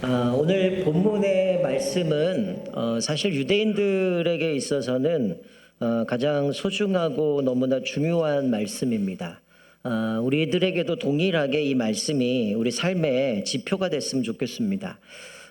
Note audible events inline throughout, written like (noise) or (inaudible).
아, 오늘 본문의 말씀은 어, 사실 유대인들에게 있어서는 어, 가장 소중하고 너무나 중요한 말씀입니다. 아, 우리들에게도 동일하게 이 말씀이 우리 삶의 지표가 됐으면 좋겠습니다.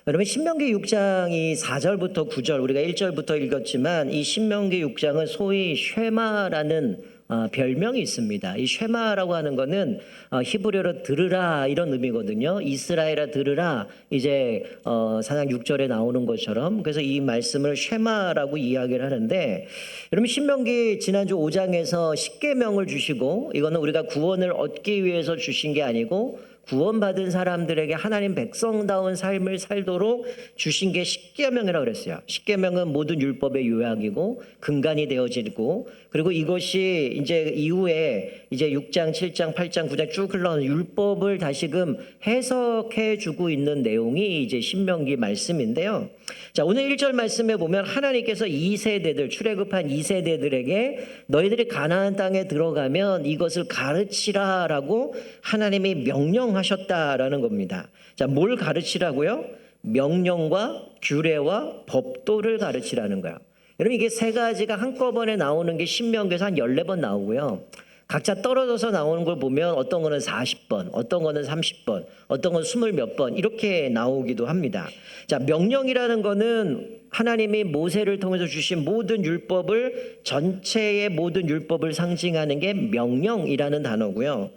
여러분 신명기 6장이 4절부터 9절 우리가 1절부터 읽었지만 이 신명기 6장은 소위 쉐마라는 어, 별명이 있습니다. 이 쉐마라고 하는 거는 어, 히브리어로 들으라 이런 의미거든요. 이스라엘아 들으라 이제 어, 사장 6절에 나오는 것처럼 그래서 이 말씀을 쉐마라고 이야기를 하는데 여러분 신명기 지난주 5장에서 십계명을 주시고 이거는 우리가 구원을 얻기 위해서 주신 게 아니고 구원받은 사람들에게 하나님 백성다운 삶을 살도록 주신 게 십계명이라고 그랬어요. 십계명은 모든 율법의 요약이고 근간이 되어지고 그리고 이것이 이제 이후에 이제 6장, 7장, 8장, 9장 쭉 흘러가는 율법을 다시금 해석해 주고 있는 내용이 이제 신명기 말씀인데요. 자, 오늘 1절 말씀에 보면 하나님께서 2세대들 출애굽한 2세대들에게 너희들이 가나안 땅에 들어가면 이것을 가르치라라고 하나님이 명령하셨다라는 겁니다. 자, 뭘 가르치라고요? 명령과 규례와 법도를 가르치라는 거야. 여러분 이게 세 가지가 한꺼번에 나오는 게 신명기에서 한 14번 나오고요. 각자 떨어져서 나오는 걸 보면 어떤 거는 40번, 어떤 거는 30번, 어떤 건 20 몇 번 이렇게 나오기도 합니다. 자, 명령이라는 거는 하나님이 모세를 통해서 주신 모든 율법을 전체의 모든 율법을 상징하는 게 명령이라는 단어고요.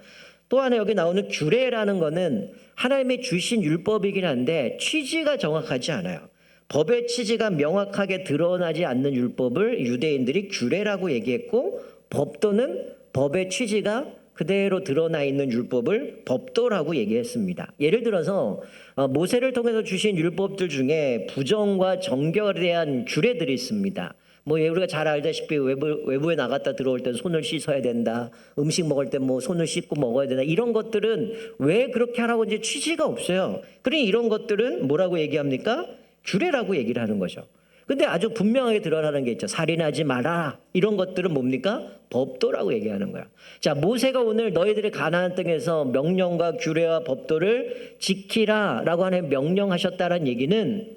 또 하나 여기 나오는 규례라는 거는 하나님이 주신 율법이긴 한데 취지가 정확하지 않아요. 법의 취지가 명확하게 드러나지 않는 율법을 유대인들이 규례라고 얘기했고 법도는 법의 취지가 그대로 드러나 있는 율법을 법도라고 얘기했습니다. 예를 들어서 어, 모세를 통해서 주신 율법들 중에 부정과 정결에 대한 규례들이 있습니다. 뭐 예, 우리가 잘 알다시피 외부, 외부에 나갔다 들어올 땐 손을 씻어야 된다. 음식 먹을 때 뭐 손을 씻고 먹어야 된다. 이런 것들은 왜 그렇게 하라고 이제 취지가 없어요. 그러니 이런 것들은 뭐라고 얘기합니까? 규례라고 얘기를 하는 거죠. 근데 아주 분명하게 드러나는 게 있죠. 살인하지 마라. 이런 것들은 뭡니까? 법도라고 얘기하는 거야. 자, 모세가 오늘 너희들이 가나안 땅에서 명령과 규례와 법도를 지키라라고 하는 명령하셨다는 얘기는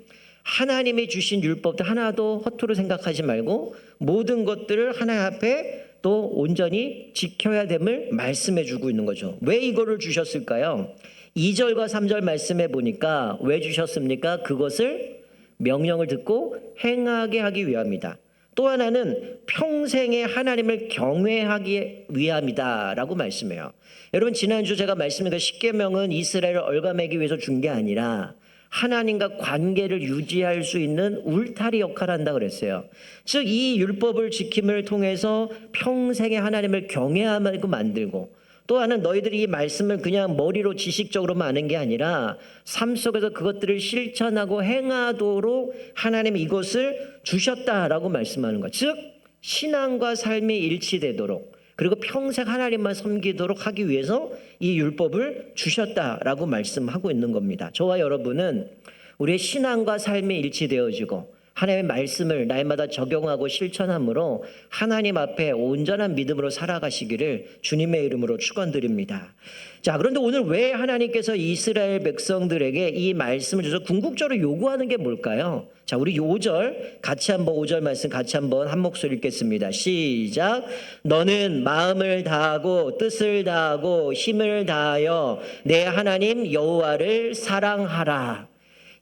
하나님이 주신 율법도 하나도 허투루 생각하지 말고 모든 것들을 하나님 앞에 또 온전히 지켜야 됨을 말씀해 주고 있는 거죠. 왜 이거를 주셨을까요? 2절과 3절 말씀해 보니까 왜 주셨습니까? 그것을 명령을 듣고 행하게 하기 위함이다. 또 하나는 평생에 하나님을 경외하기 위함이다라고 말씀해요. 여러분 지난주 제가 말씀드린 그 십계명은 이스라엘을 얼감하기 위해서 준 게 아니라 하나님과 관계를 유지할 수 있는 울타리 역할을 한다 그랬어요. 즉 이 율법을 지킴을 통해서 평생에 하나님을 경외하고 만들고 또 하나는 너희들이 이 말씀을 그냥 머리로 지식적으로만 아는 게 아니라 삶 속에서 그것들을 실천하고 행하도록 하나님이 이것을 주셨다라고 말씀하는 것. 즉 신앙과 삶이 일치되도록 그리고 평생 하나님만 섬기도록 하기 위해서 이 율법을 주셨다라고 말씀하고 있는 겁니다. 저와 여러분은 우리의 신앙과 삶이 일치되어지고 하나님의 말씀을 날마다 적용하고 실천함으로 하나님 앞에 온전한 믿음으로 살아가시기를 주님의 이름으로 축원드립니다. 자, 그런데 오늘 왜 하나님께서 이스라엘 백성들에게 이 말씀을 주셔서 궁극적으로 요구하는 게 뭘까요? 자, 우리 5절 같이 한번 5절 말씀 같이 한번 한 목소리 읽겠습니다. 시작. 너는 마음을 다하고 뜻을 다하고 힘을 다하여 내 하나님 여호와를 사랑하라.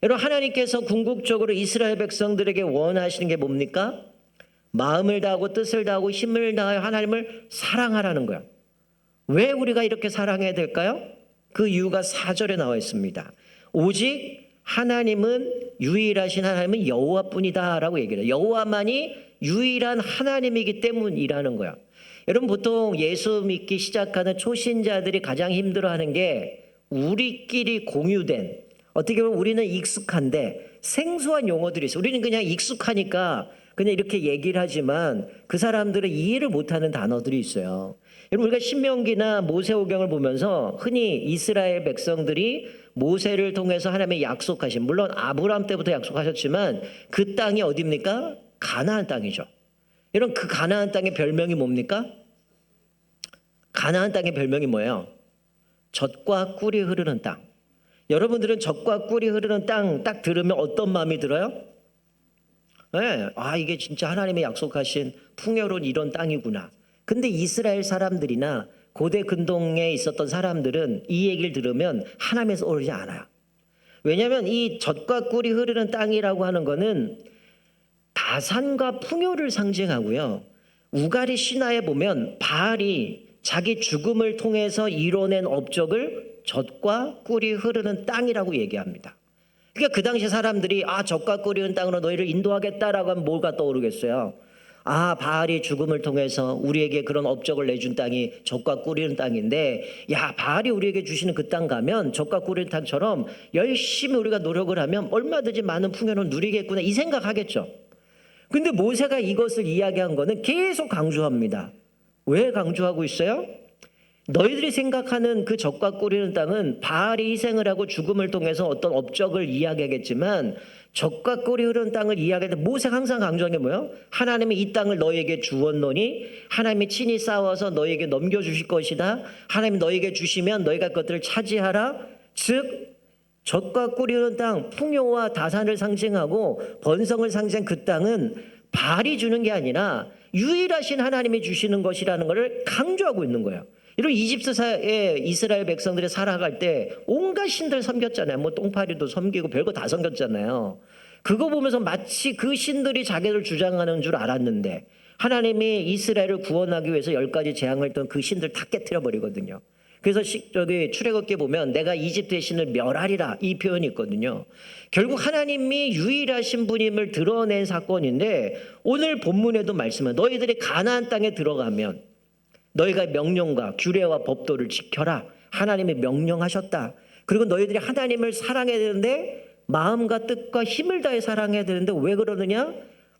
여러분 하나님께서 궁극적으로 이스라엘 백성들에게 원하시는 게 뭡니까? 마음을 다하고 뜻을 다하고 힘을 다하여 하나님을 사랑하라는 거야. 왜 우리가 이렇게 사랑해야 될까요? 그 이유가 4절에 나와 있습니다. 오직 하나님은 유일하신 하나님은 여호와뿐이다라고 얘기해요. 여호와만이 유일한 하나님이기 때문이라는 거야. 여러분 보통 예수 믿기 시작하는 초신자들이 가장 힘들어하는 게 우리끼리 공유된 어떻게 보면 우리는 익숙한데 생소한 용어들이 있어. 우리는 그냥 익숙하니까 그냥 이렇게 얘기를 하지만 그 사람들은 이해를 못하는 단어들이 있어요. 여러분 우리가 신명기나 모세오경을 보면서 흔히 이스라엘 백성들이 모세를 통해서 하나님의 약속하신 물론 아브라함 때부터 약속하셨지만 그 땅이 어디입니까? 가나안 땅이죠. 여러분 그 가나안 땅의 별명이 뭡니까? 가나안 땅의 별명이 뭐예요? 젖과 꿀이 흐르는 땅. 여러분들은 젖과 꿀이 흐르는 땅 딱 들으면 어떤 마음이 들어요? 네, 아 이게 진짜 하나님의 약속하신 풍요로운 이런 땅이구나. 근데 이스라엘 사람들이나 고대 근동에 있었던 사람들은 이 얘기를 들으면 하나님에서 오르지 않아요. 왜냐하면 이 젖과 꿀이 흐르는 땅이라고 하는 거는 다산과 풍요를 상징하고요. 우가리 신화에 보면 바알이 자기 죽음을 통해서 이뤄낸 업적을 젖과 꿀이 흐르는 땅이라고 얘기합니다. 그러니까 그 당시 사람들이 아 젖과 꿀이 흐르는 땅으로 너희를 인도하겠다라고 하면 뭐가 떠오르겠어요? 아 바알이 죽음을 통해서 우리에게 그런 업적을 내준 땅이 젖과 꿀이는 땅인데 야 바알이 우리에게 주시는 그 땅 가면 젖과 꿀이는 땅처럼 열심히 우리가 노력을 하면 얼마든지 많은 풍요를 누리겠구나 이 생각하겠죠. 근데 모세가 이것을 이야기한 거는 계속 강조합니다. 왜 강조하고 있어요? 너희들이 생각하는 그 적과 꿀이는 땅은 바알이 희생을 하고 죽음을 통해서 어떤 업적을 이야기하겠지만 적과 꿀이 흐르는 땅을 이야기할 때 모세가 항상 강조한 게 뭐예요? 하나님이 이 땅을 너희에게 주었노니 하나님이 친히 싸워서 너희에게 넘겨주실 것이다. 하나님이 너희에게 주시면 너희가 그것들을 차지하라. 즉 젖과 꿀이 흐르는 땅, 풍요와 다산을 상징하고 번성을 상징한 그 땅은 발이 주는 게 아니라 유일하신 하나님이 주시는 것이라는 것을 강조하고 있는 거예요. 이런 이집트사의 이스라엘 백성들이 살아갈 때 온갖 신들 섬겼잖아요. 뭐 똥파리도 섬기고 별거 다 섬겼잖아요. 그거 보면서 마치 그 신들이 자기를 주장하는 줄 알았는데 하나님이 이스라엘을 구원하기 위해서 열 가지 재앙을 했던 그 신들 다 깨뜨려 버리거든요. 그래서 시, 저기 출애굽기 보면 내가 이집트의 신을 멸하리라 이 표현이 있거든요. 결국 하나님이 유일하신 분임을 드러낸 사건인데 오늘 본문에도 말씀은 너희들이 가나안 땅에 들어가면 너희가 명령과 규례와 법도를 지켜라. 하나님이 명령하셨다. 그리고 너희들이 하나님을 사랑해야 되는데 마음과 뜻과 힘을 다해 사랑해야 되는데 왜 그러느냐?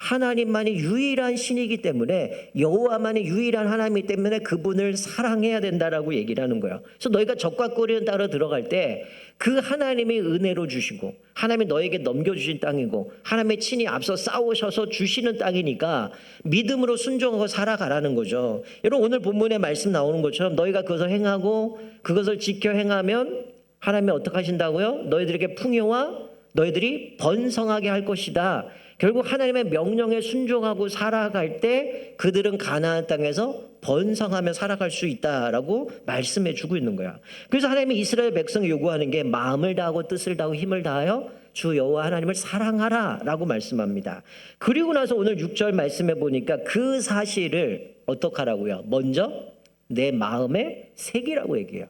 하나님만이 유일한 신이기 때문에 여호와만이 유일한 하나님이기 때문에 그분을 사랑해야 된다라고 얘기를 하는 거예요. 그래서 너희가 적과 꿀이는 따로 들어갈 때 그 하나님이 은혜로 주시고 하나님이 너에게 넘겨주신 땅이고 하나님의 친히 앞서 싸우셔서 주시는 땅이니까 믿음으로 순종하고 살아가라는 거죠. 여러분 오늘 본문에 말씀 나오는 것처럼 너희가 그것을 행하고 그것을 지켜 행하면 하나님이 어떻게 하신다고요? 너희들에게 풍요와 너희들이 번성하게 할 것이다. 결국 하나님의 명령에 순종하고 살아갈 때 그들은 가나안 땅에서 번성하며 살아갈 수 있다라고 말씀해 주고 있는 거야. 그래서 하나님이 이스라엘 백성이 요구하는 게 마음을 다하고 뜻을 다하고 힘을 다하여 주 여호와 하나님을 사랑하라라고 말씀합니다. 그리고 나서 오늘 6절 말씀해 보니까 그 사실을 어떻게 하라고요? 먼저 내 마음에 새기라고 얘기해요.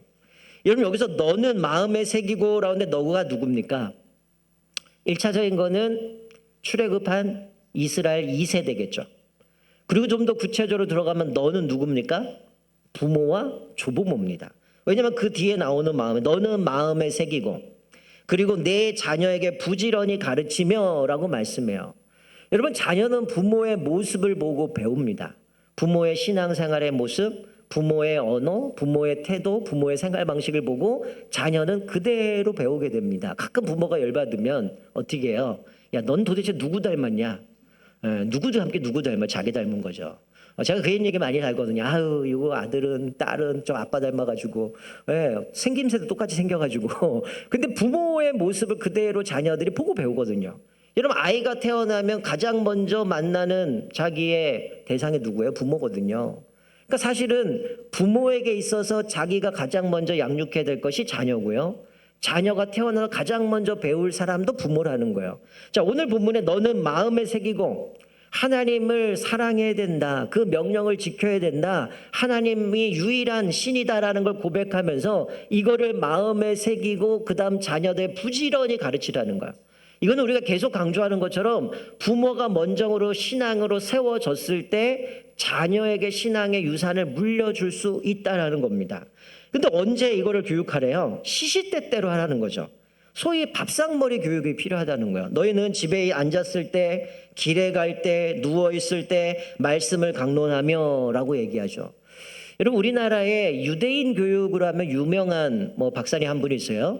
여러분 여기서 너는 마음에 새기고 라는데 너가 누굽니까? 1차적인 거는 출애굽한 이스라엘 2세대겠죠. 그리고 좀 더 구체적으로 들어가면 너는 누굽니까? 부모와 조부모입니다. 왜냐하면 그 뒤에 나오는 마음에 너는 마음에 새기고 그리고 내 자녀에게 부지런히 가르치며라고 말씀해요. 여러분 자녀는 부모의 모습을 보고 배웁니다. 부모의 신앙생활의 모습, 부모의 언어, 부모의 태도, 부모의 생활 방식을 보고 자녀는 그대로 배우게 됩니다. 가끔 부모가 열받으면 어떻게 해요? 야, 넌 도대체 누구 닮았냐? 에, 누구도 함께 누구 닮아? 자기 닮은 거죠. 어, 제가 그런 얘기 많이 하거든요. 아유, 이거 아들은 딸은 좀 아빠 닮아가지고, 예, 생김새도 똑같이 생겨가지고. (laughs) 근데 부모의 모습을 그대로 자녀들이 보고 배우거든요. 여러분, 아이가 태어나면 가장 먼저 만나는 자기의 대상이 누구예요? 부모거든요. 그러니까 사실은 부모에게 있어서 자기가 가장 먼저 양육해야 될 것이 자녀고요. 자녀가 태어나서 가장 먼저 배울 사람도 부모라는 거예요. 자, 오늘 본문에 너는 마음에 새기고 하나님을 사랑해야 된다. 그 명령을 지켜야 된다. 하나님이 유일한 신이다라는 걸 고백하면서 이거를 마음에 새기고 그다음 자녀들 부지런히 가르치라는 거야. 이거는 우리가 계속 강조하는 것처럼 부모가 먼저로 신앙으로 세워졌을 때 자녀에게 신앙의 유산을 물려줄 수 있다라는 겁니다. 근데 언제 이거를 교육하래요? 시시때때로 하라는 거죠. 소위 밥상머리 교육이 필요하다는 거야. 너희는 집에 앉았을 때, 길에 갈 때, 누워 있을 때 말씀을 강론하며라고 얘기하죠. 여러분 우리나라에 유대인 교육을 하면 유명한 뭐 박사님 한 분이 있어요.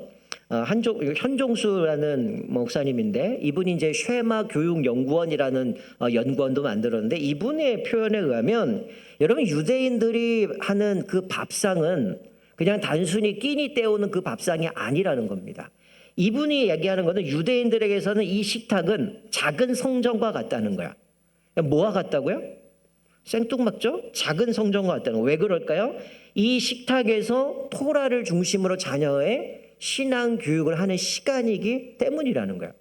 어, 한종 현종수라는 목사님인데 이분이 이제 쉐마 교육 연구원이라는 어, 연구원도 만들었는데 이분의 표현에 의하면 여러분 유대인들이 하는 그 밥상은 그냥 단순히 끼니 때우는 그 밥상이 아니라는 겁니다. 이분이 얘기하는 것은 유대인들에게서는 이 식탁은 작은 성전과 같다는 거야. 뭐와 같다고요? 생뚱맞죠? 작은 성전과 같다는 거. 왜 그럴까요? 이 식탁에서 토라를 중심으로 자녀의 신앙 교육을 하는 시간이기 때문이라는 거예요.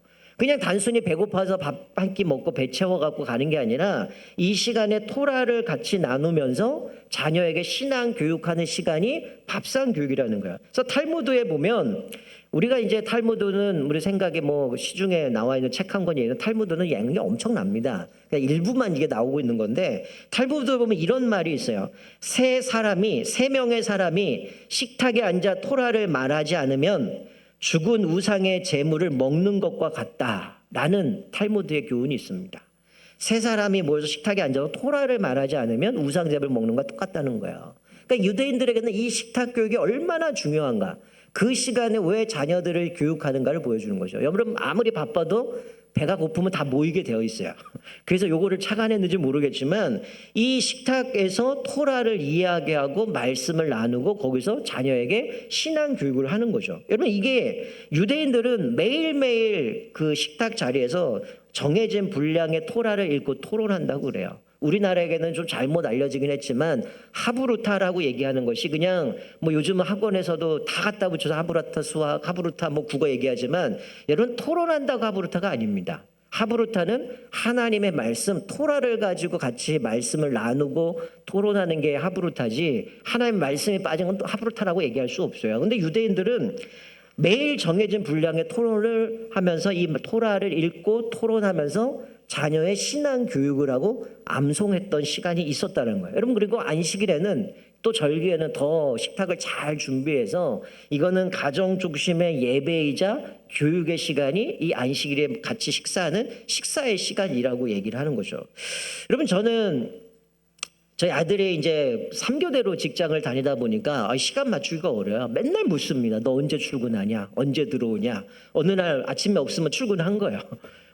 그냥 단순히 배고파서 밥 한 끼 먹고 배 채워 갖고 가는 게 아니라 이 시간에 토라를 같이 나누면서 자녀에게 신앙 교육하는 시간이 밥상 교육이라는 거야. 그래서 탈무드에 보면 우리가 이제 탈무드는 우리 생각에 뭐 시중에 나와 있는 책 한 권이 탈무드는 양이 엄청납니다. 그러니까 일부만 이게 나오고 있는 건데 탈무드 보면 이런 말이 있어요. 세 사람이 세 명의 사람이 식탁에 앉아 토라를 말하지 않으면 죽은 우상의 재물을 먹는 것과 같다라는 탈무드의 교훈이 있습니다. 세 사람이 모여서 식탁에 앉아서 토라를 말하지 않으면 우상 재물 먹는 것과 똑같다는 거예요. 그러니까 유대인들에게는 이 식탁 교육이 얼마나 중요한가. 그 시간에 왜 자녀들을 교육하는가를 보여주는 거죠. 여러분 아무리 바빠도 배가 고프면 다 모이게 되어 있어요. (laughs) 그래서 요거를 착안했는지 모르겠지만 이 식탁에서 토라를 이야기하고 말씀을 나누고 거기서 자녀에게 신앙 교육을 하는 거죠. 여러분 이게 유대인들은 매일매일 그 식탁 자리에서 정해진 분량의 토라를 읽고 토론한다고 그래요. 우리나라에게는 좀 잘못 알려지긴 했지만 하브루타라고 얘기하는 것이 그냥 뭐 요즘 학원에서도 다 갖다 붙여서 하브루타 수학, 하브루타 뭐 국어 얘기하지만 여러분 토론한다고 하브루타가 아닙니다. 하브루타는 하나님의 말씀 토라를 가지고 같이 말씀을 나누고 토론하는 게 하브루타지 하나님의 말씀이 빠진 건또 하브루타라고 얘기할 수 없어요. 근데 유대인들은 매일 정해진 분량의 토론을 하면서 이 토라를 읽고 토론하면서 자녀의 신앙 교육을 하고 암송했던 시간이 있었다는 거예요. 여러분 그리고 안식일에는 또 절기에는 더 식탁을 잘 준비해서 이거는 가정 중심의 예배이자 교육의 시간이 이 안식일에 같이 식사하는 식사의 시간이라고 얘기를 하는 거죠. 여러분 저는 저희 아들이 이제 3교대로 직장을 다니다 보니까 아, 시간 맞추기가 어려요. 맨날 묻습니다. 너 언제 출근하냐? 언제 들어오냐? 어느 날 아침에 없으면 출근한 거예요.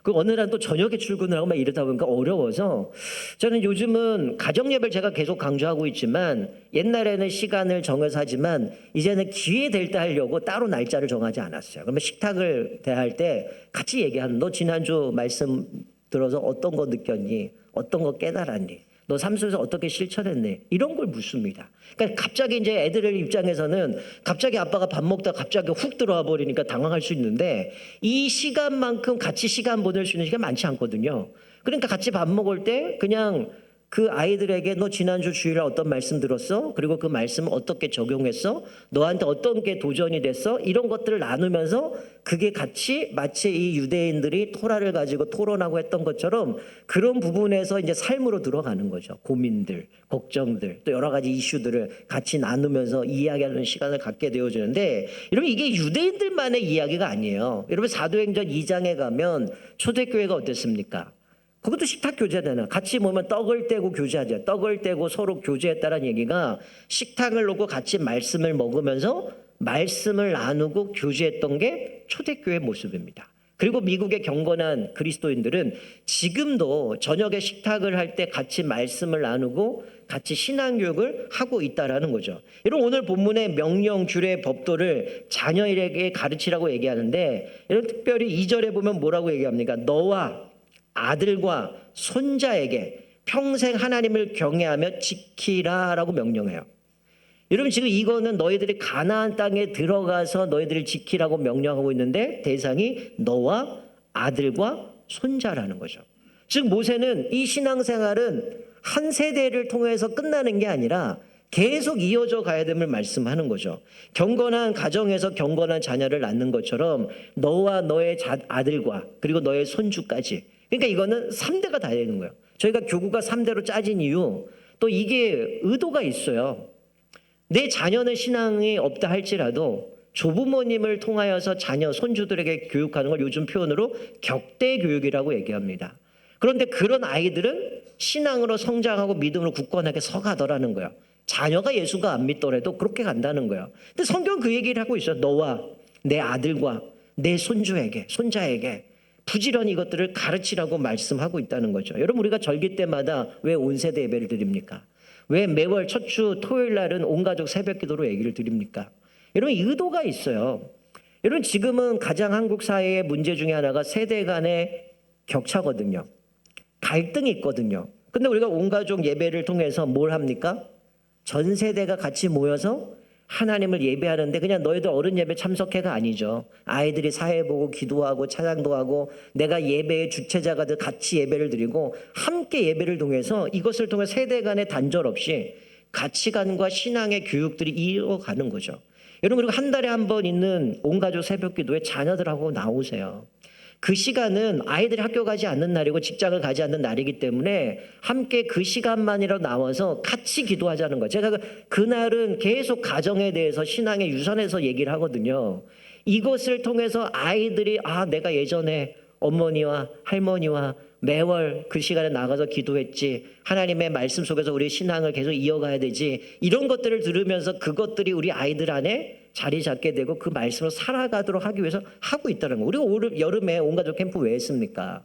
그 어느 날 또 저녁에 출근을 하고 막 이러다 보니까 어려워서 저는 요즘은 가정 예배를 제가 계속 강조하고 있지만 옛날에는 시간을 정해서 하지만 이제는 기회 될 때 하려고 따로 날짜를 정하지 않았어요. 그러면 식탁을 대할 때 같이 얘기하는 너 지난주 말씀 들어서 어떤 거 느꼈니? 어떤 거 깨달았니? 너삶 속에서 어떻게 실천했니? 이런 걸 묻습니다. 그러니까 갑자기 이제 애들의 입장에서는 갑자기 아빠가 밥 먹다 갑자기 훅 들어와 버리니까 당황할 수 있는데 이 시간만큼 같이 시간 보낼 수 있는 시간 많지 않거든요. 그러니까 같이 밥 먹을 때 그냥 그 아이들에게 너 지난주 주일에 어떤 말씀 들었어? 그리고 그 말씀을 어떻게 적용했어? 너한테 어떤 게 도전이 됐어? 이런 것들을 나누면서 그게 같이 마치 이 유대인들이 토라를 가지고 토론하고 했던 것처럼 그런 부분에서 이제 삶으로 들어가는 거죠. 고민들, 걱정들, 또 여러 가지 이슈들을 같이 나누면서 이야기하는 시간을 갖게 되어지는데 여러분 이게 유대인들만의 이야기가 아니에요. 여러분 사도행전 2장에 가면 초대교회가 어땠습니까? 그것도 식탁 교제잖아요. 같이 모면 떡을 떼고 교제하죠. 떡을 떼고 서로 교제했다는 얘기가 식탁을 놓고 같이 말씀을 먹으면서 말씀을 나누고 교제했던 게 초대교회 모습입니다. 그리고 미국의 경건한 그리스도인들은 지금도 저녁에 식탁을 할 때 같이 말씀을 나누고 같이 신앙교육을 하고 있다라는 거죠. 여러분 오늘 본문의 명령, 규례, 법도를 자녀에게 가르치라고 얘기하는데 여러분 특별히 2절에 보면 뭐라고 얘기합니까? 너와 아들과 손자에게 평생 하나님을 경외하며 지키라라고 명령해요. 여러분 지금 이거는 너희들이 가나안 땅에 들어가서 너희들을 지키라고 명령하고 있는데 대상이 너와 아들과 손자라는 거죠. 즉 모세는 이 신앙생활은 한 세대를 통해서 끝나는 게 아니라 계속 이어져 가야 됨을 말씀하는 거죠. 경건한 가정에서 경건한 자녀를 낳는 것처럼 너와 너의 자, 아들과 그리고 너의 손주까지 그러니까 이거는 3대가 다 되는 거예요. 저희가 교구가 3대로 짜진 이유 또 이게 의도가 있어요. 내 자녀는 신앙이 없다 할지라도 조부모님을 통하여서 자녀 손주들에게 교육하는 걸 요즘 표현으로 격대 교육이라고 얘기합니다. 그런데 그런 아이들은 신앙으로 성장하고 믿음으로 굳건하게 서가더라는 거예요. 자녀가 예수가 안 믿더라도 그렇게 간다는 거예요. 근데 성경 그 얘기를 하고 있어요. 너와 내 아들과 내 손주에게, 손자에게 부지런히 이것들을 가르치라고 말씀하고 있다는 거죠. 여러분 우리가 절기 때마다 왜 온세대 예배를 드립니까? 왜 매월 첫 주 토요일 날은 온 가족 새벽 기도로 얘기를 드립니까? 여러분 의도가 있어요. 여러분 지금은 가장 한국 사회의 문제 중에 하나가 세대 간의 격차거든요. 갈등이 있거든요. 근데 우리가 온 가족 예배를 통해서 뭘 합니까? 전 세대가 같이 모여서 하나님을 예배하는데 그냥 너희들 어른 예배 참석해가 아니죠. 아이들이 사회 보고 기도하고 찬양도 하고 내가 예배의 주체자가 돼 같이 예배를 드리고 함께 예배를 통해서 이것을 통해 세대 간의 단절 없이 가치관과 신앙의 교육들이 이어가는 거죠. 여러분 그리고 한 달에 한 번 있는 온 가족 새벽 기도에 자녀들하고 나오세요. 그 시간은 아이들이 학교 가지 않는 날이고 직장을 가지 않는 날이기 때문에 함께 그 시간만이라도 나와서 같이 기도하자는 거예요. 제가 그- 그날은 계속 가정에 대해서 신앙의 유선에서 얘기를 하거든요. 이것을 통해서 아이들이 아 내가 예전에 어머니와 할머니와 매월 그 시간에 나가서 기도했지 하나님의 말씀 속에서 우리 신앙을 계속 이어가야 되지 이런 것들을 들으면서 그것들이 우리 아이들 안에 자리 잡게 되고 그 말씀을 살아가도록 하기 위해서 하고 있다는 거. 우리가 올 여름에 온 가족 캠프 왜 했습니까?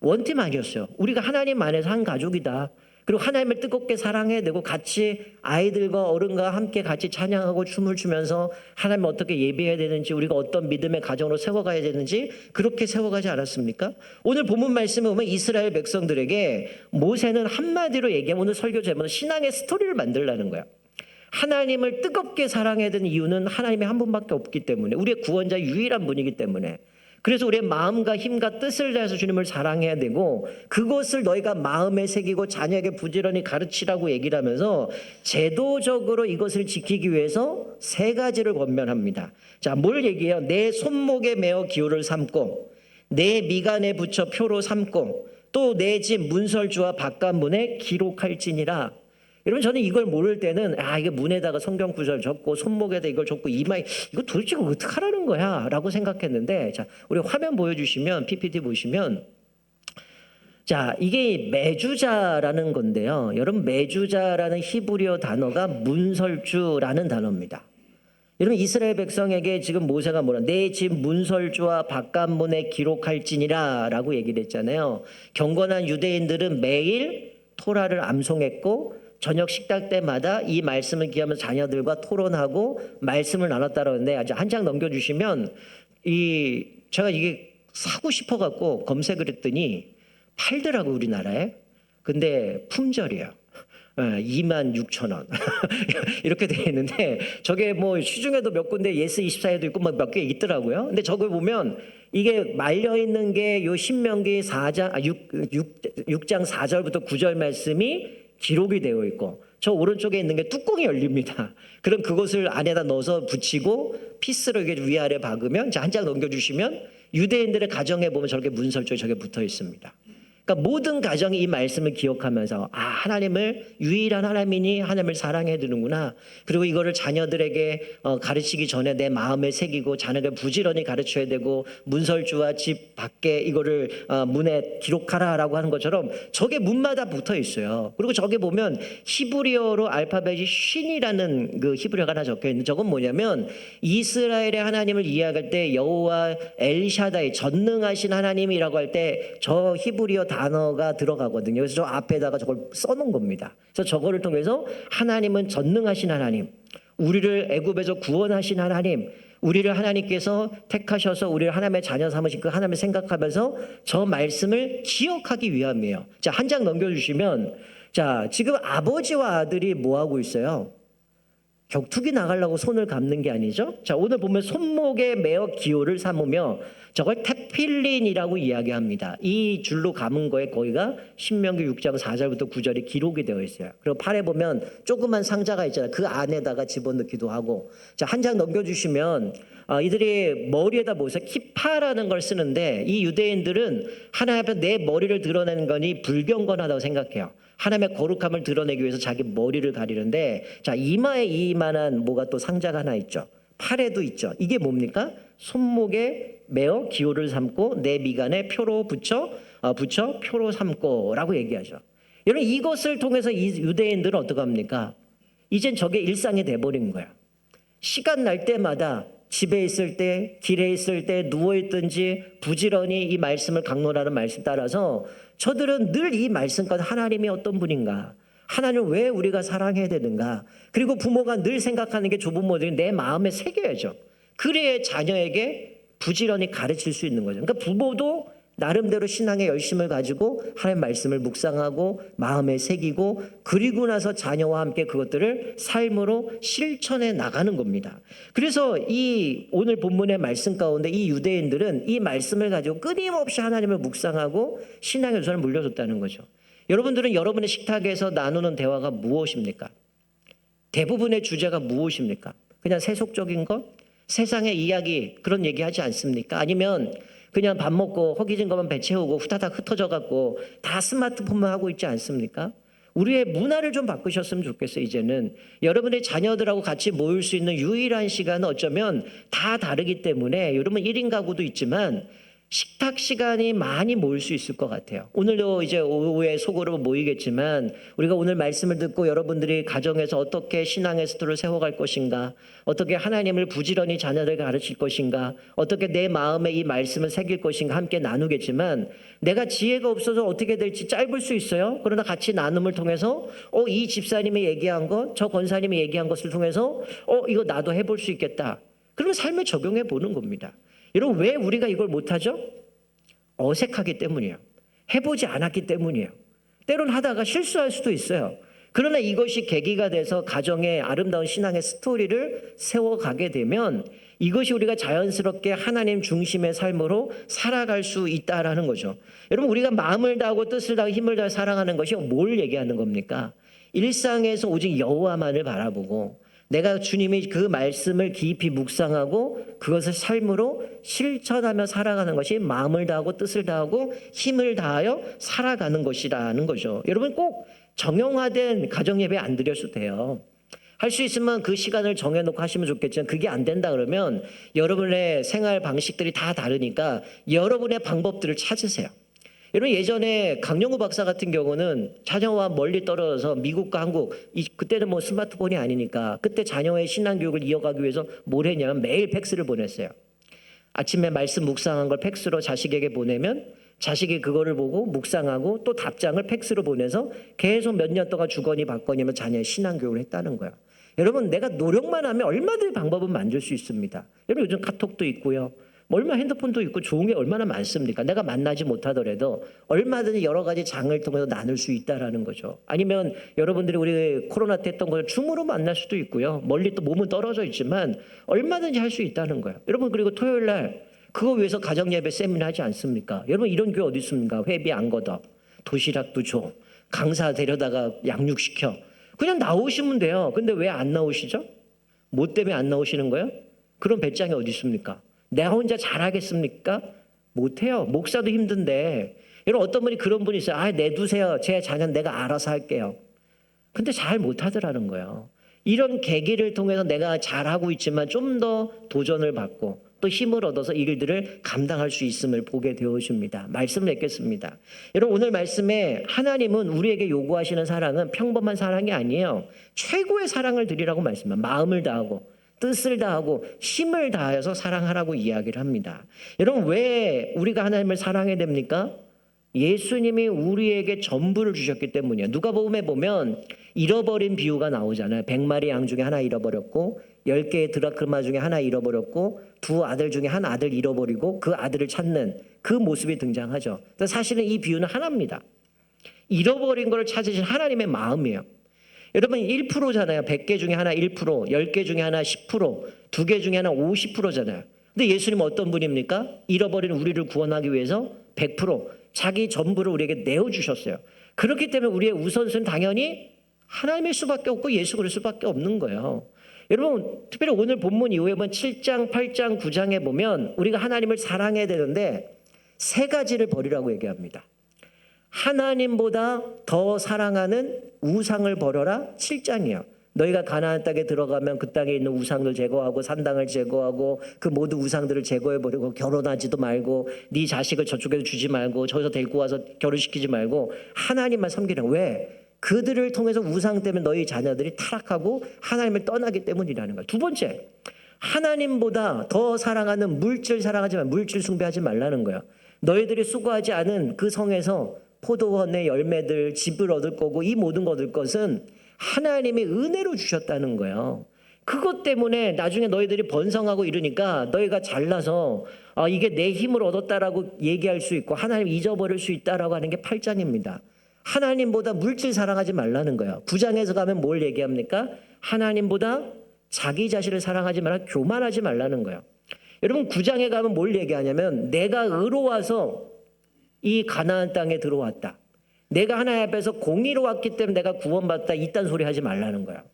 원팀 아니었어요. 우리가 하나님 안에서 한 가족이다. 그리고 하나님을 뜨겁게 사랑해야 되고 같이 아이들과 어른과 함께 같이 찬양하고 춤을 추면서 하나님 어떻게 예배해야 되는지 우리가 어떤 믿음의 가정으로 세워가야 되는지 그렇게 세워가지 않았습니까? 오늘 본문 말씀에 보면 이스라엘 백성들에게 모세는 한마디로 얘기하면 오늘 설교 제목은 신앙의 스토리를 만들라는 거야. 하나님을 뜨겁게 사랑해야 되는 이유는 하나님이 한 분밖에 없기 때문에 우리의 구원자 유일한 분이기 때문에 그래서 우리의 마음과 힘과 뜻을 다해서 주님을 사랑해야 되고 그것을 너희가 마음에 새기고 자녀에게 부지런히 가르치라고 얘기를 하면서 제도적으로 이것을 지키기 위해서 세 가지를 권면합니다. 자, 뭘 얘기해요? 내 손목에 메어 기호를 삼고 내 미간에 붙여 표로 삼고 또 내 집 문설주와 바깥문에 기록할지니라. 여러분 저는 이걸 모를 때는 아 이게 문에다가 성경 구절 적고 손목에다 이걸 적고 이마에 이거 도대체 어떻게 하라는 거야라고 생각했는데 자 우리 화면 보여주시면 PPT 보시면 자 이게 매주자라는 건데요. 여러분 매주자라는 히브리어 단어가 문설주라는 단어입니다. 여러분 이스라엘 백성에게 지금 모세가 뭐라 내 집 문설주와 바깥문에 기록할지니라라고 얘기를 했잖아요. 경건한 유대인들은 매일 토라를 암송했고 저녁 식탁 때마다 이 말씀을 기하면서 자녀들과 토론하고 말씀을 나눴다라는데 아주 한 장 넘겨주시면 이 제가 이게 사고 싶어 갖고 검색을 했더니 팔더라고 우리나라에 근데 품절이에요. 2만 6천 원 (laughs) 이렇게 돼 있는데 저게 뭐 시중에도 몇 군데 예스 24에도 있고 뭐몇개 있더라고요. 근데 저걸 보면 이게 말려 있는 게 요 신명기 4장 아 6, 6, 6장 4절부터 9절 말씀이 기록이 되어 있고 저 오른쪽에 있는 게 뚜껑이 열립니다. (laughs) 그럼 그것을 안에다 넣어서 붙이고 이게 위아래 박으면 한 장 넘겨주시면 유대인들의 가정에 보면 저렇게 문설주에 저게 붙어 있습니다. 그러니까 모든 가정이 이 말씀을 기억하면서 아 하나님을 유일한 하나님이니 하나님을 사랑해야 되는구나. 그리고 이거를 자녀들에게 어, 가르치기 전에 내 마음에 새기고 자녀를 부지런히 가르쳐야 되고 문설주와 집 밖에 이거를 어, 문에 기록하라라고 하는 것처럼 저게 문마다 붙어 있어요. 그리고 저게 보면 히브리어로 알파벳이 쉰이라는 그 히브리어가 하나 적혀 있는 저건 뭐냐면 이스라엘의 하나님을 이해할 때 여호와 엘샤다이 전능하신 하나님이라고 할 때 저 히브리어 단어가 들어가거든요. 그래서 저 앞에다가 저걸 써놓은 겁니다. 그래서 저거를 통해서 하나님은 전능하신 하나님, 우리를 애굽에서 구원하신 하나님, 우리를 하나님께서 택하셔서 우리를 하나님의 자녀 삼으신 그 하나님을 생각하면서 저 말씀을 기억하기 위함이에요. 자, 한 장 넘겨주시면, 자, 지금 아버지와 아들이 뭐 하고 있어요? 격투기 나가려고 손을 감는 게 아니죠. 자, 오늘 보면 손목에 메어 기호를 삼으며 저걸 테필린이라고 이야기합니다. 이 줄로 감은 거에 거기가 신명기 6장 4절부터 9절이 기록이 되어 있어요. 그리고 팔에 보면 조그만 상자가 있잖아요. 그 안에다가 집어넣기도 하고. 자, 한 장 넘겨주시면 어, 이들이 머리에다 뭐서 키파라는 걸 쓰는데 이 유대인들은 하나님 앞에 내 머리를 드러내는 거니 불경건하다고 생각해요. 하나님의 거룩함을 드러내기 위해서 자기 머리를 가리는데 자 이마에 이만한 뭐가 또 상자가 하나 있죠. 팔에도 있죠. 이게 뭡니까? 손목에 메어 기호를 삼고 내 미간에 표로 붙여 어, 붙여 표로 삼고라고 얘기하죠. 여러분 이것을 통해서 이 유대인들은 어떻게 합니까? 이젠 저게 일상이 돼버린 거야. 시간 날 때마다 집에 있을 때, 길에 있을 때, 누워있든지 부지런히 이 말씀을 강론하는 말씀 따라서 저들은 늘 이 말씀과 하나님이 어떤 분인가, 하나님을 왜 우리가 사랑해야 되는가, 그리고 부모가 늘 생각하는 게 조부모들이 내 마음에 새겨야죠. 그래야 자녀에게 부지런히 가르칠 수 있는 거죠. 그러니까 부모도 나름대로 신앙의 열심을 가지고 하나님 말씀을 묵상하고 마음에 새기고 그리고 나서 자녀와 함께 그것들을 삶으로 실천해 나가는 겁니다. 그래서 이 오늘 본문의 말씀 가운데 이 유대인들은 이 말씀을 가지고 끊임없이 하나님을 묵상하고 신앙의 우선을 물려줬다는 거죠. 여러분들은 여러분의 식탁에서 나누는 대화가 무엇입니까? 대부분의 주제가 무엇입니까? 그냥 세속적인 것? 세상의 이야기 그런 얘기 하지 않습니까? 아니면 그냥 밥 먹고 허기진 것만 배 채우고 후다닥 흩어져 갖고 다 스마트폰만 하고 있지 않습니까? 우리의 문화를 좀 바꾸셨으면 좋겠어요, 이제는. 여러분의 자녀들하고 같이 모일 수 있는 유일한 시간은 어쩌면 다 다르기 때문에 여러분 1인 가구도 있지만 식탁 시간이 많이 모일 수 있을 것 같아요. 오늘도 이제 오후에 속으로 모이겠지만 우리가 오늘 말씀을 듣고 여러분들이 가정에서 어떻게 신앙의 스토를 세워갈 것인가, 어떻게 하나님을 부지런히 자녀들 가르칠 것인가, 어떻게 내 마음에 이 말씀을 새길 것인가 함께 나누겠지만 내가 지혜가 없어서 어떻게 될지 짧을 수 있어요. 그러나 같이 나눔을 통해서 어, 이 집사님이 얘기한 것, 저 권사님이 얘기한 것을 통해서 어, 이거 나도 해볼 수 있겠다. 그러면 삶에 적용해 보는 겁니다. 여러분 왜 우리가 이걸 못하죠? 어색하기 때문이에요. 해보지 않았기 때문이에요. 때론 하다가 실수할 수도 있어요. 그러나 이것이 계기가 돼서 가정의 아름다운 신앙의 스토리를 세워가게 되면 이것이 우리가 자연스럽게 하나님 중심의 삶으로 살아갈 수 있다라는 거죠. 여러분 우리가 마음을 다하고 뜻을 다하고 힘을 다해 사랑하는 것이 뭘 얘기하는 겁니까? 일상에서 오직 여호와만을 바라보고 내가 주님이 그 말씀을 깊이 묵상하고 그것을 삶으로 실천하며 살아가는 것이 마음을 다하고 뜻을 다하고 힘을 다하여 살아가는 것이라는 거죠. 여러분 꼭 정형화된 가정 예배 안 드려도 돼요. 할 수 있으면 그 시간을 정해놓고 하시면 좋겠지만 그게 안 된다 그러면 여러분의 생활 방식들이 다 다르니까 여러분의 방법들을 찾으세요. 여러분 예전에 강영구 박사 같은 경우는 자녀와 멀리 떨어져서 미국과 한국 이, 그때는 뭐 스마트폰이 아니니까 그때 자녀의 신앙 교육을 이어가기 위해서 뭘 했냐면 매일 팩스를 보냈어요. 아침에 말씀 묵상한 걸 팩스로 자식에게 보내면 자식이 그거를 보고 묵상하고 또 답장을 팩스로 보내서 계속 몇 년 동안 주거니 받거니면 자녀의 신앙 교육을 했다는 거예요. 여러분 내가 노력만 하면 얼마든지 방법은 만들 수 있습니다. 여러분 요즘 카톡도 있고요. 뭐 얼마 핸드폰도 있고 좋은 게 얼마나 많습니까? 내가 만나지 못하더라도 얼마든지 여러 가지 장을 통해서 나눌 수 있다라는 거죠. 아니면 여러분들이 우리 코로나 때 했던 걸 줌으로 만날 수도 있고요. 멀리 또 몸은 떨어져 있지만 얼마든지 할 수 있다는 거예요. 여러분 그리고 토요일 날 그거 위해서 가정 예배 세미나 하지 않습니까? 여러분 이런 교회 어디 있습니까? 회비 안 걷어. 도시락도 줘. 강사 데려다가 양육시켜. 그냥 나오시면 돼요. 근데 왜 안 나오시죠? 뭐 때문에 안 나오시는 거예요? 그런 배짱이 어디 있습니까? 내가 혼자 잘하겠습니까? 못해요. 목사도 힘든데. 여러분 어떤 분이 그런 분이 있어요. 아, 내두세요. 제 자녀는 내가 알아서 할게요. 근데 잘 못하더라는 거예요. 이런 계기를 통해서 내가 잘하고 있지만 좀 더 도전을 받고 또 힘을 얻어서 이 일들을 감당할 수 있음을 보게 되어줍니다. 말씀을 읽겠습니다. 여러분 오늘 말씀에 하나님은 우리에게 요구하시는 사랑은 평범한 사랑이 아니에요. 최고의 사랑을 드리라고 말씀합니다. 마음을 다하고 뜻을 다하고 힘을 다해서 사랑하라고 이야기를 합니다. 여러분 왜 우리가 하나님을 사랑해야 됩니까? 예수님이 우리에게 전부를 주셨기 때문이에요. 누가복음에 보면 잃어버린 비유가 나오잖아요. 100마리 양 중에 하나 잃어버렸고 10개의 드라크마 중에 하나 잃어버렸고 두 아들 중에 한 아들 잃어버리고 그 아들을 찾는 그 모습이 등장하죠. 사실은 이 비유는 하나입니다. 잃어버린 것을 찾으신 하나님의 마음이에요. 여러분 1%잖아요. 100개 중에 하나 1%, 10개 중에 하나 10%, 두개 중에 하나 50%잖아요. 근데 예수님은 어떤 분입니까? 잃어버린 우리를 구원하기 위해서 100% 자기 전부를 우리에게 내어 주셨어요. 그렇기 때문에 우리의 우선순위는 당연히 하나님일 수밖에 없고 예수 그릴 수밖에 없는 거예요. 여러분 특별히 오늘 본문 이후에 보면 7장, 8장, 9장에 보면 우리가 하나님을 사랑해야 되는데 세 가지를 버리라고 얘기합니다. 하나님보다 더 사랑하는 우상을 버려라 7장이요. 너희가 가나안 땅에 들어가면 그 땅에 있는 우상들 제거하고 산당을 제거하고 그 모든 우상들을 제거해 버리고 결혼하지도 말고 네 자식을 저쪽에서 주지 말고 저기서 데리고 와서 결혼시키지 말고 하나님만 섬기라. 왜? 그들을 통해서 우상 때문에 너희 자녀들이 타락하고 하나님을 떠나기 때문이라는 거야. 두 번째, 하나님보다 더 사랑하는 물질 사랑하지만 물질 숭배하지 말라는 거야. 너희들이 수고하지 않은 그 성에서 포도원의 열매들, 집을 얻을 거고 이 모든 거 얻을 것은 하나님의 은혜로 주셨다는 거예요. 그것 때문에 나중에 너희들이 번성하고 이러니까 너희가 잘나서 아, 이게 내 힘을 얻었다라고 얘기할 수 있고 하나님 잊어버릴 수 있다라고 하는 게 8장입니다. 하나님보다 물질 사랑하지 말라는 거예요. 9장에서 가면 뭘 얘기합니까? 하나님보다 자기 자신을 사랑하지 말라 교만하지 말라는 거예요. 여러분 9장에 가면 뭘 얘기하냐면 내가 의로워서 이 가나안 땅에 들어왔다. 내가 하나님 앞에서 공의로 왔기 때문에 내가 구원받다 이딴 소리 하지 말라는 거야.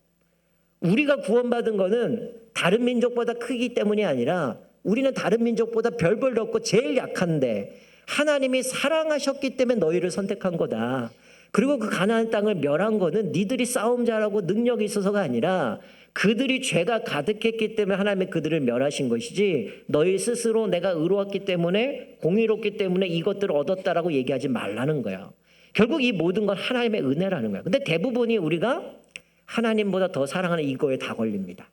우리가 구원받은 거는 다른 민족보다 크기 때문이 아니라 우리는 다른 민족보다 별벌 없고 제일 약한데 하나님이 사랑하셨기 때문에 너희를 선택한 거다. 그리고 그 가나안 땅을 멸한 거는 니들이 싸움 잘하고 능력이 있어서가 아니라 그들이 죄가 가득했기 때문에 하나님이 그들을 멸하신 것이지 너희 스스로 내가 의로웠기 때문에 공의롭기 때문에 이것들을 얻었다라고 얘기하지 말라는 거야. 결국 이 모든 건 하나님의 은혜라는 거야. 근데 대부분이 우리가 하나님보다 더 사랑하는 이거에 다 걸립니다.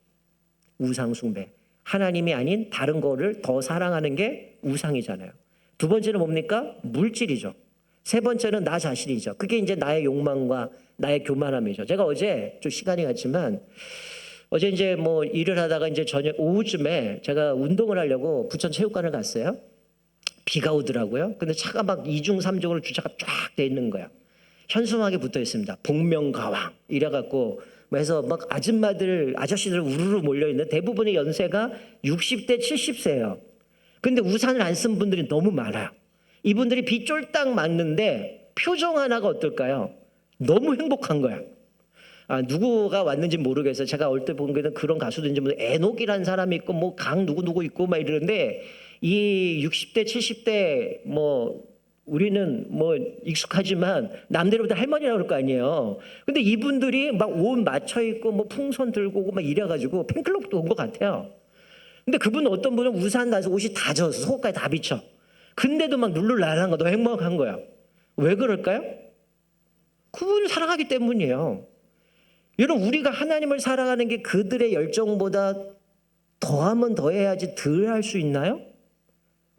우상 숭배. 하나님이 아닌 다른 거를 더 사랑하는 게 우상이잖아요. 두 번째는 뭡니까? 물질이죠. 세 번째는 나 자신이죠. 그게 이제 나의 욕망과 나의 교만함이죠. 제가 어제 좀 시간이 갔지만 어제 이제 뭐 일을 하다가 이제 저녁 오후쯤에 제가 운동을 하려고 부천 체육관을 갔어요. 비가 오더라고요. 근데 차가 막 이중 삼중으로 주차가 쫙 돼 있는 거야. 현수막에 붙어 있습니다. 복명가왕 이래갖고 뭐 해서 막 아줌마들 아저씨들 우르르 몰려 있는 대부분의 연세가 60대 70세예요. 근데 우산을 안 쓴 분들이 너무 많아요. 이분들이 비 쫄딱 맞는데 표정 하나가 어떨까요? 너무 행복한 거야. 아, 누구가 왔는지 모르겠어요. 제가 얼핏 본 게는 그런 가수들인지 뭐 에녹이라는 사람이 있고 뭐 강 누구 누구 있고 막 이러는데 이 60대 70대 뭐 우리는 뭐 익숙하지만 남들보다 할머니라고 그럴 거 아니에요. 근데 이분들이 막 옷 맞춰 입고 뭐 풍선 들고 막 이래가지고 팬클럽도 온 것 같아요. 근데 그분 어떤 분은 우산 나서 옷이 다 젖어서 속까지 다 비쳐. 근데도 막 룰루랄한 거 너무 행복한 거야. 왜 그럴까요? 그분을 사랑하기 때문이에요. 여러분 우리가 하나님을 사랑하는 게 그들의 열정보다 더하면 더해야지 덜 할 수 있나요?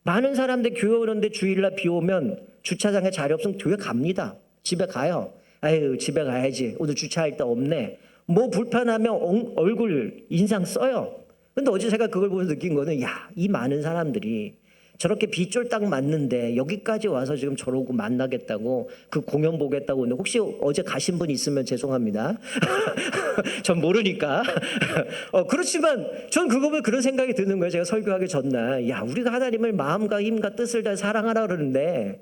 많은 사람들 교회 오는데 주일날 비 오면 주차장에 자리 없으면 교회 갑니다. 집에 가요. 아유 집에 가야지. 오늘 주차할 데 없네. 뭐 불편하면 엉- 얼굴 인상 써요. 근데 어제 제가 그걸 보면서 느낀 거는 야 이 많은 사람들이 저렇게 비 쫄딱 맞는데 여기까지 와서 지금 저러고 만나겠다고 그 공연 보겠다고 근데 혹시 어제 가신 분 있으면 죄송합니다. (laughs) 전 모르니까. (laughs) 어, 그렇지만 전 그거 보면 그런 생각이 드는 거예요. 제가 설교하기 전날. 야, 우리가 하나님을 마음과 힘과 뜻을 다 사랑하라 그러는데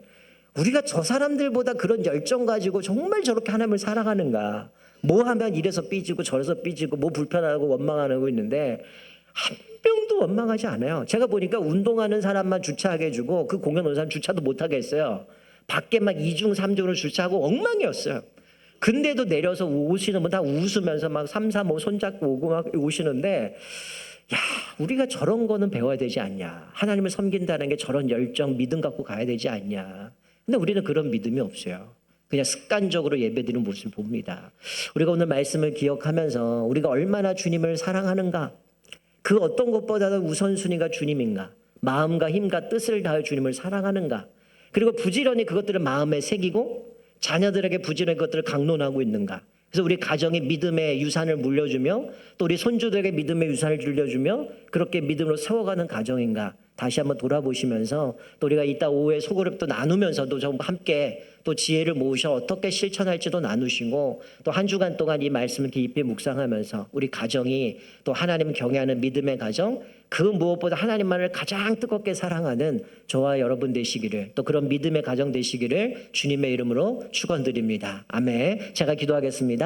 우리가 저 사람들보다 그런 열정 가지고 정말 저렇게 하나님을 사랑하는가. 뭐 하면 이래서 삐지고 저래서 삐지고 뭐 불편하고 원망하고 있는데 한 명도 원망하지 않아요. 제가 보니까 운동하는 사람만 주차하게 해주고 그 공연 온 사람 주차도 못하게 했어요. 밖에 막 이중 삼중으로 주차하고 엉망이었어요. 근데도 내려서 오시는 분 다 웃으면서 막 삼삼오 손잡고 오고 막 오시는데 야 우리가 저런 거는 배워야 되지 않냐 하나님을 섬긴다는 게 저런 열정 믿음 갖고 가야 되지 않냐 근데 우리는 그런 믿음이 없어요 그냥 습관적으로 예배드리는 모습을 봅니다 우리가 오늘 말씀을 기억하면서 우리가 얼마나 주님을 사랑하는가 그 어떤 것보다도 우선순위가 주님인가? 마음과 힘과 뜻을 다해 주님을 사랑하는가? 그리고 부지런히 그것들을 마음에 새기고 자녀들에게 부지런히 그것들을 강론하고 있는가? 그래서 우리 가정에 믿음의 유산을 물려주며 또 우리 손주들에게 믿음의 유산을 들려주며 그렇게 믿음으로 세워가는 가정인가 다시 한번 돌아보시면서 또 우리가 이따 오후에 소그룹도 나누면서도 좀 함께 또 지혜를 모으셔 어떻게 실천할지도 나누시고 또 한 주간 동안 이 말씀을 깊이 묵상하면서 우리 가정이 또 하나님 경외하는 믿음의 가정 그 무엇보다 하나님만을 가장 뜨겁게 사랑하는 저와 여러분 되시기를 또 그런 믿음의 가정 되시기를 주님의 이름으로 축원드립니다. 아멘. 제가 기도하겠습니다.